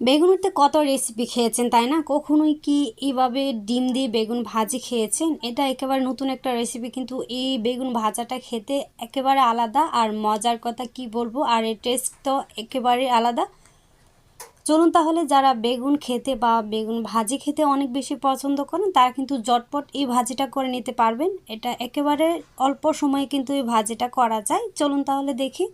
বেগুনের তো কত রেসিপি খেয়েছেন, তাই না? কখনোই কি এইভাবে ডিম দিয়ে বেগুন ভাজি খেয়েছেন? এটা একেবারে নতুন একটা রেসিপি কিন্তু এই বেগুন ভাজাটা খেতে একেবারে আলাদা। আর মজার কথা কি বলব, আর এর টেস্ট তো একেবারে আলাদা। চলুন তাহলে যারা বেগুন খেতে বা বেগুন ভাজি খেতে অনেক বেশি পছন্দ করেন, তারা কিন্তু জটপট এই ভাজিটা করে নিতে পারবেন। এটা একেবারে অল্প সময়ে কিন্তু এই ভাজিটা করা যায়। চলুন তাহলে দেখি।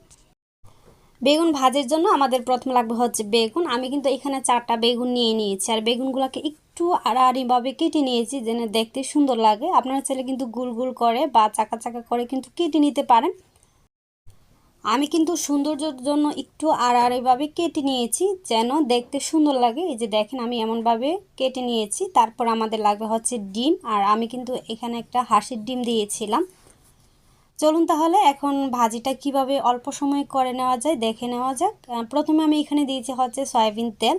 বেগুন ভাজের জন্য আমাদের প্রথম লাগবে হচ্ছে বেগুন। আমি কিন্তু এখানে চারটা বেগুন নিয়ে নিয়েছি। আর বেগুনগুলোকে একটু আড়াআড়িভাবে কেটে নিয়েছি যেন দেখতে সুন্দর লাগে। আপনারা চাইলে কিন্তু গুল গুল করে বা চাকা চাকা করে কিন্তু কেটে নিতে পারেন। আমি কিন্তু সৌন্দর্যের জন্য একটু আড়াআড়িভাবে কেটে নিয়েছি যেন দেখতে সুন্দর লাগে। এই যে দেখেন, আমি এমনভাবে কেটে নিয়েছি। তারপর আমাদের লাগবে হচ্ছে ডিম। আর আমি কিন্তু এখানে একটা হাঁসের ডিম দিয়েছিলাম। চলুন তাহলে এখন ভাজিটা কীভাবে অল্প সময় করে নেওয়া যায় দেখে নেওয়া যাক। প্রথমে আমি এখানে দিয়েছি হচ্ছে সয়াবিন তেল।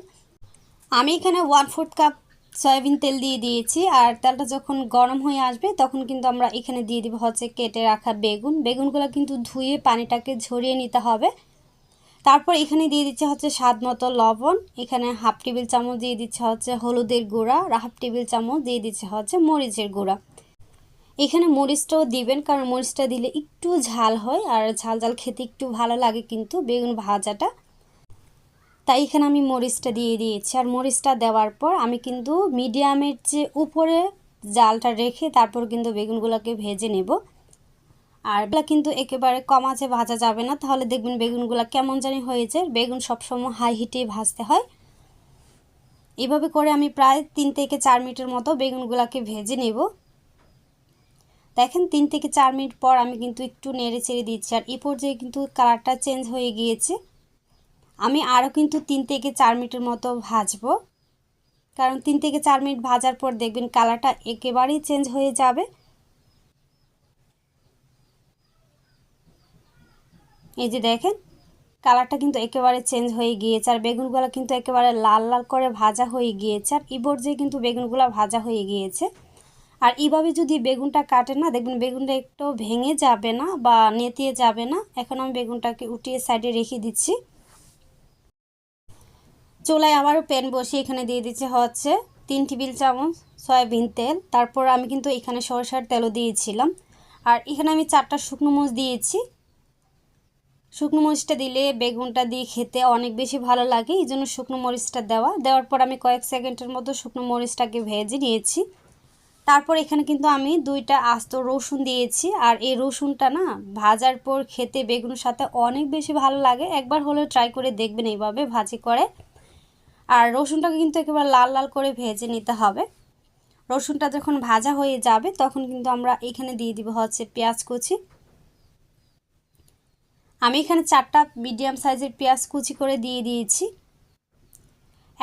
আমি এখানে ওয়ান ফোর্থ কাপ সয়াবিন তেল দিয়ে দিয়েছি আর তেলটা যখন গরম হয়ে আসবে তখন কিন্তু আমরা এখানে দিয়ে দিব হচ্ছে কেটে রাখা বেগুন। বেগুনগুলো কিন্তু ধুয়ে পানিটাকে ঝরিয়ে নিতে হবে। তারপর এখানে দিয়ে দিচ্ছে হচ্ছে স্বাদ মতো লবণ। এখানে হাফ টেবিল চামচ দিয়ে দিচ্ছে হচ্ছে হলুদের গুঁড়া আর হাফ টেবিল চামচ দিয়ে দিচ্ছে হচ্ছে মরিচের গুঁড়া। এখানে মরিচটাও দিবেন, কারণ মরিচটা দিলে একটু ঝাল হয় আর ঝাল ঝাল খেতে একটু ভালো লাগে কিন্তু বেগুন ভাজাটা। তাই এখানে আমি মরিচটা দিয়ে দিয়েছি। আর মরিচটা দেওয়ার পর আমি কিন্তু মিডিয়ামের যে উপরে জালটা রেখে তারপর কিন্তু বেগুনগুলোকে ভেজে নেব। আর কিন্তু একেবারে কম আছে, ভাজা যাবে না। তাহলে দেখবেন বেগুনগুলো কেমন জানি হয়েছে। বেগুন সবসময় হাই হিটেই ভাজতে হয়। এভাবে করে আমি প্রায় তিন থেকে চার মিনিটের মতো বেগুনগুলোকে ভেজে নেব। দেখেন, তিন থেকে চার মিনিট পর আমি কিন্তু একটু নেড়ে চেড়ে দিচ্ছি। আর এই পর্যায়ে কিন্তু কালারটা চেঞ্জ হয়ে গিয়েছে। আমি আরও কিন্তু তিন থেকে চার মিনিটের মতো ভাজবো। কারণ তিন থেকে চার মিনিট ভাজার পর দেখবেন কালারটা একেবারেই চেঞ্জ হয়ে যাবে। এই যে দেখেন, কালারটা কিন্তু একেবারে চেঞ্জ হয়ে গিয়েছে। আর বেগুনগুলো কিন্তু একেবারে লাল লাল করে ভাজা হয়ে গিয়েছে। আর এই পর্যায়ে কিন্তু বেগুনগুলো ভাজা হয়ে গিয়েছে। আর এইভাবে যদি বেগুনটা কাটেন না, দেখবেন বেগুনটা একটু ভেঙে যাবে না বা নেতিয়ে যাবে না। এখন আমি বেগুনটাকে উঠিয়ে সাইডে রেখে দিচ্ছি। চুলায় আবারও প্যান বসিয়ে এখানে দিয়ে দিচ্ছে হচ্ছে তিন টেবিল চামচ সয়াবিন তেল। তারপর আমি কিন্তু এখানে সরষার তেলও দিয়েছিলাম। আর এখানে আমি চারটা শুকনো মরিচ দিয়েছি। শুকনো মরিচটা দিলে বেগুনটা দিয়ে খেতে অনেক বেশি ভালো লাগে। এই জন্য শুকনো মরিচটা দেওয়া। দেওয়ার পর আমি কয়েক সেকেন্ডের মতো শুকনো মরিচটাকে ভেজে নিয়েছি। তারপর এখানে কিন্তু আমি দুইটা আস্ত রসুন দিয়েছি। আর এই রসুনটা না ভাজার পর খেতে বেগুনের সাথে অনেক বেশি ভালো লাগে। একবার হলেও ট্রাই করে দেখবেন এইভাবে ভাজি করে। আর রসুনটাকে কিন্তু একেবারে লাল লাল করে ভেজে নিতে হবে। রসুনটা যখন ভাজা হয়ে যাবে তখন কিন্তু আমরা এখানে দিয়ে দিব হচ্ছে পেঁয়াজ কুচি। আমি এখানে চারটা মিডিয়াম সাইজের পেঁয়াজ কুচি করে দিয়ে দিয়েছি।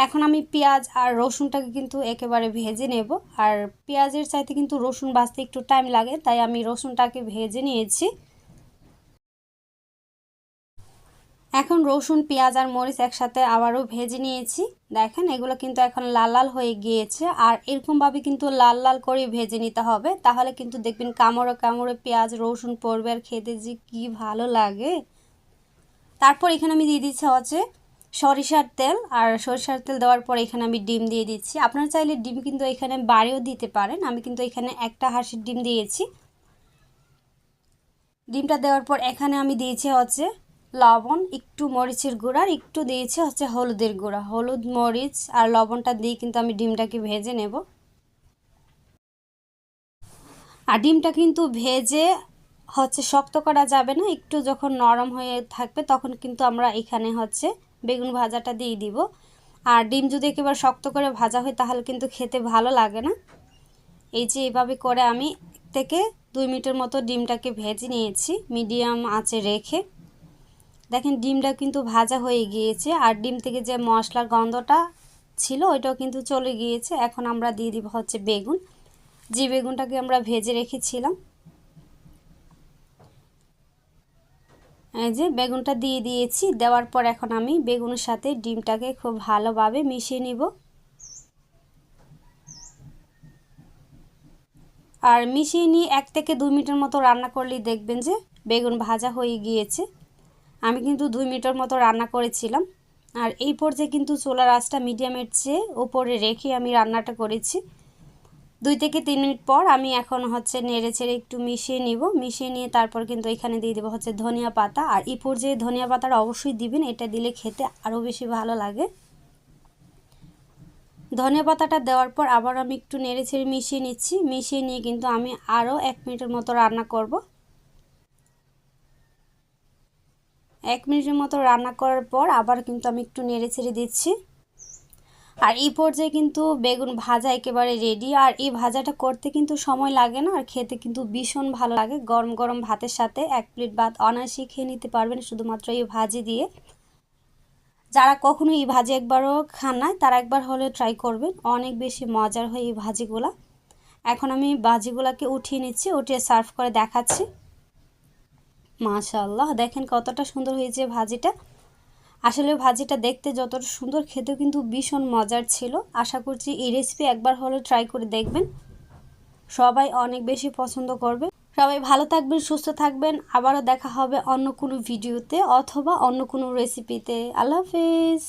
এখন আমি পেঁয়াজ আর রসুনটাকে কিন্তু একেবারে ভেজে নেব। আর পেঁয়াজের চাইতে কিন্তু রসুন ভাজতে একটু টাইম লাগে, তাই আমি রসুনটাকে ভেজে নিয়েছি। এখন রসুন, পেঁয়াজ আর মরিচ একসাথে আবারও ভেজে নিয়েছি। দেখেন, এগুলো কিন্তু এখন লাল লাল হয়ে গিয়েছে, আর এরকমভাবে কিন্তু লাল লাল করে ভেজে নিতে হবে। তাহলে কিন্তু দেখবেন কামড়ে কামড়ে পেঁয়াজ, রসুন পড়বে, আর খেতে যে কী ভালো লাগে। তারপর এখানে আমি দিয়ে দিচ্ছি হচ্ছে সরিষার তেল, আর সরিষার তেল দেওয়ার পর এখানে আমি ডিম দিয়ে দিচ্ছি। আপনারা চাইলে ডিম কিন্তু এখানে বাড়িও দিতে পারেন। আমি কিন্তু এখানে একটা হাঁসের ডিম দিয়েছি। ডিমটা দেওয়ার পর এখানে আমি দিয়েছি হচ্ছে লবণ, একটু মরিচের গুঁড়া, আর একটু দিয়েছি হচ্ছে হলুদের গুঁড়া। হলুদ, মরিচ আর লবণটা দিয়ে কিন্তু আমি ডিমটাকে ভেজে নেব। আর ডিমটা কিন্তু ভেজে হচ্ছে শক্ত করা যাবে না। একটু যখন নরম হয়ে থাকবে তখন কিন্তু আমরা এখানে হচ্ছে বেগুন ভাজাটা দিয়ে দিব। আর ডিম যদি একেবারে শক্ত করে ভাজা হয়, তাহলে কিন্তু খেতে ভালো লাগে না। এই যে এভাবে করে আমি থেকে দুই মিনিটের মতো ডিমটাকে ভেজে নিয়েছি, মিডিয়াম আঁচে রেখে। দেখেন, ডিমটা কিন্তু ভাজা হয়ে গিয়েছে, আর ডিম থেকে যে মশলার গন্ধটা ছিল, ওইটাও কিন্তু চলে গিয়েছে। এখন আমরা দিয়ে দিব হচ্ছে বেগুন। যে বেগুনটাকে আমরা ভেজে রেখেছিলাম এই যে বেগুনটা দিয়ে দিয়েছি, দেওয়ার পর এখন আমি বেগুনের সাথে ডিমটাকে খুব ভালোভাবে মিশিয়ে নিব। আর মিশিয়ে নিয়ে এক থেকে দুই মিনিটের মতো রান্না করলেই দেখবেন যে বেগুন ভাজা হয়ে গিয়েছে। আমি কিন্তু দুই মিনিটের মতো রান্না করেছিলাম। আর এই পর্যায়ে কিন্তু চোলার আঁচটা মিডিয়ামের চেয়ে ওপরে রেখে আমি রান্নাটা করেছি। দুই থেকে তিন মিনিট পর আমি এখন হচ্ছে নেড়ে চেড়ে একটু মিশিয়ে নিব। মিশিয়ে নিয়ে তারপর কিন্তু এখানে দিয়ে দেবো হচ্ছে ধনিয়া পাতা। আর এই পর্যায়ে ধনিয়া পাতাটা অবশ্যই দিবেন, এটা দিলে খেতে আরও বেশি ভালো লাগে। ধনিয়া পাতাটা দেওয়ার পর আবার আমি একটু নেড়ে ছেড়ে মিশিয়ে নিচ্ছি। মিশিয়ে নিয়ে কিন্তু আমি আরও এক মিনিটের মতো রান্না করব। এক মিনিটের মতো রান্না করার পর আবার কিন্তু আমি একটু নেড়ে ছেড়ে দিচ্ছি। আর এই পর্যায়ে কিন্তু বেগুন ভাজা একেবারে রেডি আর এই ভাজাটা করতে কিন্তু সময় লাগে না, আর খেতে কিন্তু ভীষণ ভালো লাগে। গরম গরম ভাতের সাথে এক প্লেট ভাত অনায়াসে খেয়ে নিতে পারবেন শুধুমাত্র এই ভাজি দিয়ে। যারা কখনো এই ভাজি একবারও খান নাই, তারা একবার হলে ট্রাই করবেন। অনেক বেশি মজার হয় এই ভাজিগুলা। এখন আমি ভাজিগুলাকে উঠিয়ে নিচ্ছি, উঠিয়ে সার্ভ করে দেখাচ্ছি। মাশাল্লাহ দেখেন কতটা সুন্দর হয়েছে ভাজিটা। আসলে ভাজিটা দেখতে যতটা সুন্দর, খেতেও কিন্তু ভীষণ মজার ছিল। আশা করছি এই রেসিপি একবার হলে ট্রাই করে দেখবেন। সবাই অনেক বেশি পছন্দ করবে। সবাই ভালো থাকবেন, সুস্থ থাকবেন। আবারও দেখা হবে অন্য কোনো ভিডিওতে অথবা অন্য কোনো রেসিপিতে আল্লাহ হাফিজ।